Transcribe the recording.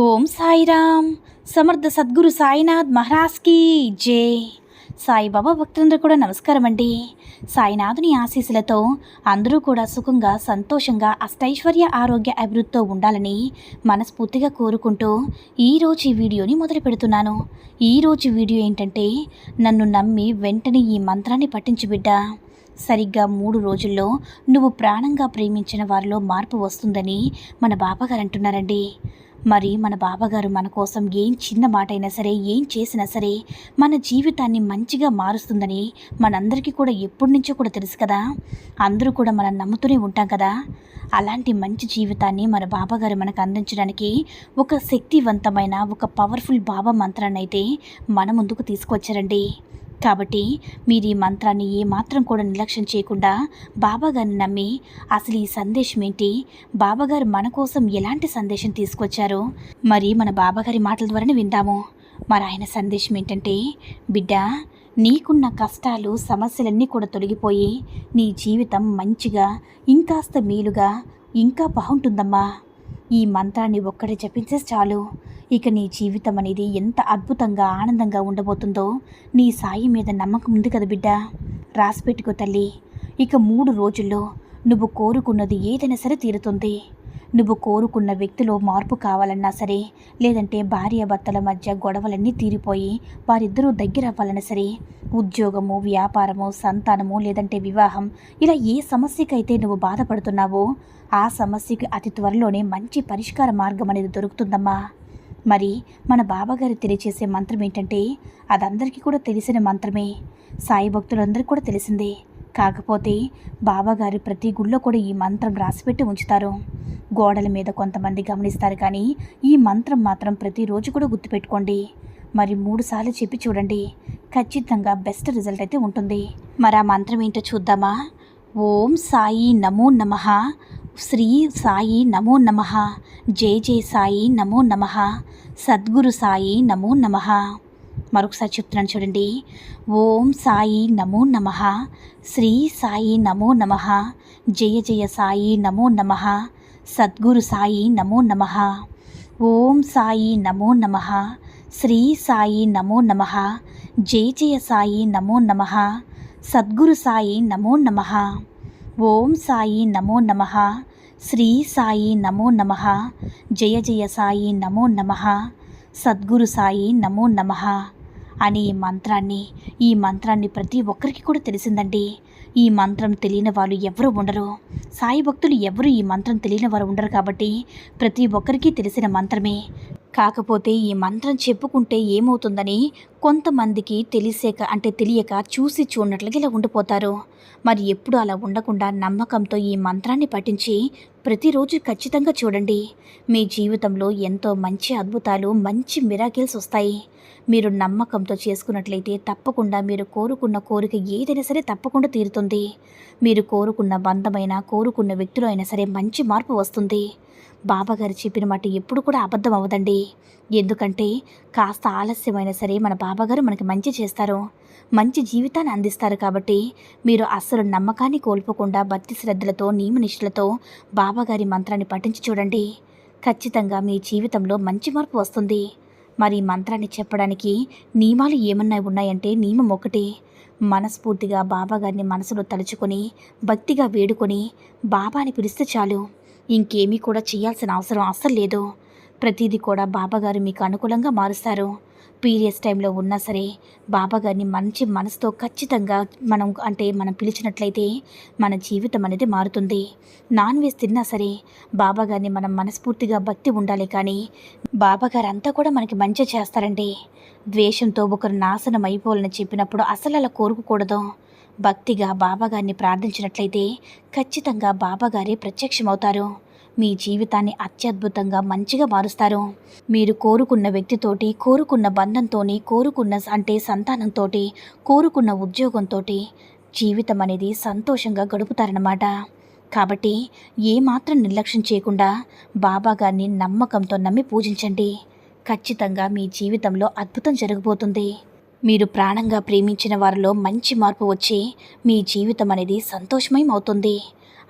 Om Sairam. Samarth Sadguru Sainath మహారాజ్కి జై. సాయిబాబా భక్తులందరూ కూడా నమస్కారం అండి. సాయినాథుని ఆశీస్సులతో అందరూ కూడా సుఖంగా సంతోషంగా అష్టైశ్వర్య ఆరోగ్య అభివృద్ధితో ఉండాలని మనస్ఫూర్తిగా కోరుకుంటూ ఈరోజు ఈ వీడియోని మొదలు పెడుతున్నాను. ఈరోజు వీడియో ఏంటంటే నన్ను నమ్మి వెంటనే ఈ మంత్రాన్ని పట్టించి బిడ్డ. సరిగ్గా మూడు రోజుల్లో నువ్వు ప్రాణంగా ప్రేమించిన వారిలో మార్పు వస్తుందని మన బాబాగారు అంటున్నారండి. మరి మన బాబాగారు మన కోసం ఏం చిన్న మాట అయినా సరే ఏం చేసినా సరే మన జీవితాన్ని మంచిగా మారుస్తుందని మనందరికీ కూడా ఎప్పటి నుంచో కూడా తెలుసు కదా. అందరూ కూడా మనం నమ్ముతూనే ఉంటాం కదా. అలాంటి మంచి జీవితాన్ని మన బాబాగారు మనకు అందించడానికి ఒక శక్తివంతమైన ఒక పవర్ఫుల్ బాబా మంత్రాన్ని అయితే మన ముందుకు తీసుకొచ్చారండి. కాబట్టి మీరు ఈ మంత్రాన్ని ఏమాత్రం కూడా నిర్లక్ష్యం చేయకుండా బాబాగారిని నమ్మి అసలు ఈ సందేశం ఏంటి? బాబాగారు మన కోసం ఎలాంటి సందేశం తీసుకొచ్చారు? మరి మన బాబాగారి మాటల ద్వారానే విందాము. మరి ఆయన సందేశం ఏంటంటే బిడ్డ నీకున్న కష్టాలు సమస్యలన్నీ కూడా తొలగిపోయి నీ జీవితం మంచిగా ఇంకాస్త మేలుగా ఇంకా బాగుంటుందమ్మా. ఈ మంత్రాన్ని ఒక్కడే జపించే చాలు. ఇక నీ జీవితం అనేది ఎంత అద్భుతంగా ఆనందంగా ఉండబోతుందో నీ సాయి మీద నమ్మకం ఉంది కదా బిడ్డ. రాసిపెట్టుకో తల్లి. ఇక మూడు రోజుల్లో నువ్వు కోరుకున్నది ఏదైనా సరే తీరుతుంది. నువ్వు కోరుకున్న వ్యక్తిలో మార్పు కావాలన్నా సరే లేదంటే భార్యాభర్తల మధ్య గొడవలన్నీ తీరిపోయి వారిద్దరూ దగ్గర అవ్వాలన్నా సరే ఉద్యోగము వ్యాపారము సంతానము లేదంటే వివాహం ఇలా ఏ సమస్యకైతే నువ్వు బాధపడుతున్నావో ఆ సమస్యకి అతి త్వరలోనే మంచి పరిష్కార మార్గం అనేది దొరుకుతుందమ్మా. మరి మన బాబాగారు తెలియచేసే మంత్రం ఏంటంటే అదందరికీ కూడా తెలిసిన మంత్రమే. సాయి భక్తులందరికీ కూడా తెలిసిందే. కాకపోతే బాబాగారు ప్రతి గుళ్ళో కూడా ఈ మంత్రం రాసిపెట్టి ఉంచుతారు. గోడల మీద కొంతమంది గమనిస్తారు కానీ ఈ మంత్రం మాత్రం ప్రతిరోజు కూడా గుర్తుపెట్టుకోండి. మరి మూడుసార్లు చెప్పి చూడండి. ఖచ్చితంగా బెస్ట్ రిజల్ట్ అయితే ఉంటుంది. మరి ఆ మంత్రం ఏంటో చూద్దామా? ఓం సాయి నమో నమ. శ్రీ సాయి నమో నమ జై జై సాయి నమో నమ సద్గురు సాయి నమో నమ మరొకసారి చెప్తున్నాను చూడండి ఓం సాయి నమో నమ శ్రీ సాయి నమో నమ జయ జయ సాయి నమో నమ సద్గురు సాయి నమో నమ ఓం సాయి నమో నమ శ్రీ సాయి నమో నమ జయ జయ సాయి నమో నమ సద్గురు సాయి నమో నమ ఓం సాయి నమో నమ. శ్రీ సాయి నమో నమ. జయ జయ సాయి నమో నమ. సద్గురు సాయి నమో నమ. అని ఈ మంత్రాన్ని ఈ మంత్రాన్ని ప్రతి ఒక్కరికి కూడా తెలిసిందండి. ఈ మంత్రం తెలియని వాళ్ళు ఎవరు ఉండరు. సాయి భక్తులు ఎవరు ఈ మంత్రం తెలియని వారు ఉండరు కాబట్టి ప్రతి ఒక్కరికి తెలిసిన మంత్రమే. కాకపోతే ఈ మంత్రం చెప్పుకుంటే ఏమవుతుందని కొంతమందికి తెలిసేక అంటే తెలియక చూసి చూడనట్లుగా ఇలా ఉండిపోతారు. మరి ఎప్పుడు అలా ఉండకుండా నమ్మకంతో ఈ మంత్రాన్ని పఠించి ప్రతిరోజు ఖచ్చితంగా చూడండి. మీ జీవితంలో ఎంతో మంచి అద్భుతాలు మంచి మిరాకిల్స్ వస్తాయి. మీరు నమ్మకంతో చేసుకున్నట్లయితే తప్పకుండా మీరు కోరుకున్న కోరిక ఏదైనా సరే తప్పకుండా తీరుతుంది. మీరు కోరుకున్న బంధమైన కోరుకున్న వ్యక్తులు అయినా సరే మంచి మార్పు వస్తుంది. బాబాగారు చెప్పిన మాట ఎప్పుడు కూడా అబద్ధం అవ్వదండి. ఎందుకంటే కాస్త ఆలస్యమైనా సరే మన బాబాగారు మనకి మంచి చేస్తారు. మంచి జీవితాన్ని అందిస్తారు కాబట్టి మీరు అస్సలు నమ్మకాన్ని కోల్పోకుండా భక్తి శ్రద్ధలతో నియమనిష్ఠలతో బాబాగారి మంత్రాన్ని పఠించి చూడండి. ఖచ్చితంగా మీ జీవితంలో మంచి మార్పు వస్తుంది. మరి మంత్రాన్ని చెప్పడానికి నియమాలు ఏమన్నా ఉన్నాయంటే నియమం ఒకటి. మనస్ఫూర్తిగా బాబాగారిని మనసులో తలుచుకొని భక్తిగా వేడుకొని బాబాని పిలిస్తే చాలు. ఇంకేమీ కూడా చేయాల్సిన అవసరం అస్సలు లేదు. ప్రతిదీ కూడా బాబాగారు మీకు అనుకూలంగా మారుస్తారు. పీరియడ్స్ టైంలో ఉన్నా సరే బాబాగారిని మంచి మనసుతో ఖచ్చితంగా మనం అంటే మనం పిలిచినట్లయితే మన జీవితం అనేది మారుతుంది. నాన్ వెజ్ తిన్నా సరే బాబాగారిని మనం మనస్ఫూర్తిగా భక్తి ఉండాలి కానీ బాబాగారు అంతా కూడా మనకి మంచి చేస్తారండి. ద్వేషంతో ఒకరు నాశనం అయిపోవాలని చెప్పినప్పుడు అసలు అలా కోరుకోకూడదు. భక్తిగా బాబాగారిని ప్రార్థించినట్లయితే ఖచ్చితంగా బాబాగారే ప్రత్యక్షమవుతారు. మీ జీవితాన్ని అత్యద్భుతంగా మంచిగా మారుస్తారు. మీరు కోరుకున్న వ్యక్తితోటి కోరుకున్న బంధంతోని కోరుకున్న అంటే సంతానంతోటి కోరుకున్న ఉద్యోగంతో జీవితం అనేది సంతోషంగా గడుపుతారన్నమాట. కాబట్టి ఏమాత్రం నిర్లక్ష్యం చేయకుండా బాబా గారిని నమ్మకంతో నమ్మి పూజించండి. ఖచ్చితంగా మీ జీవితంలో అద్భుతం జరగబోతుంది. మీరు ప్రాణంగా ప్రేమించిన వారిలో మంచి మార్పు వచ్చి మీ జీవితం అనేది సంతోషమయం అవుతుంది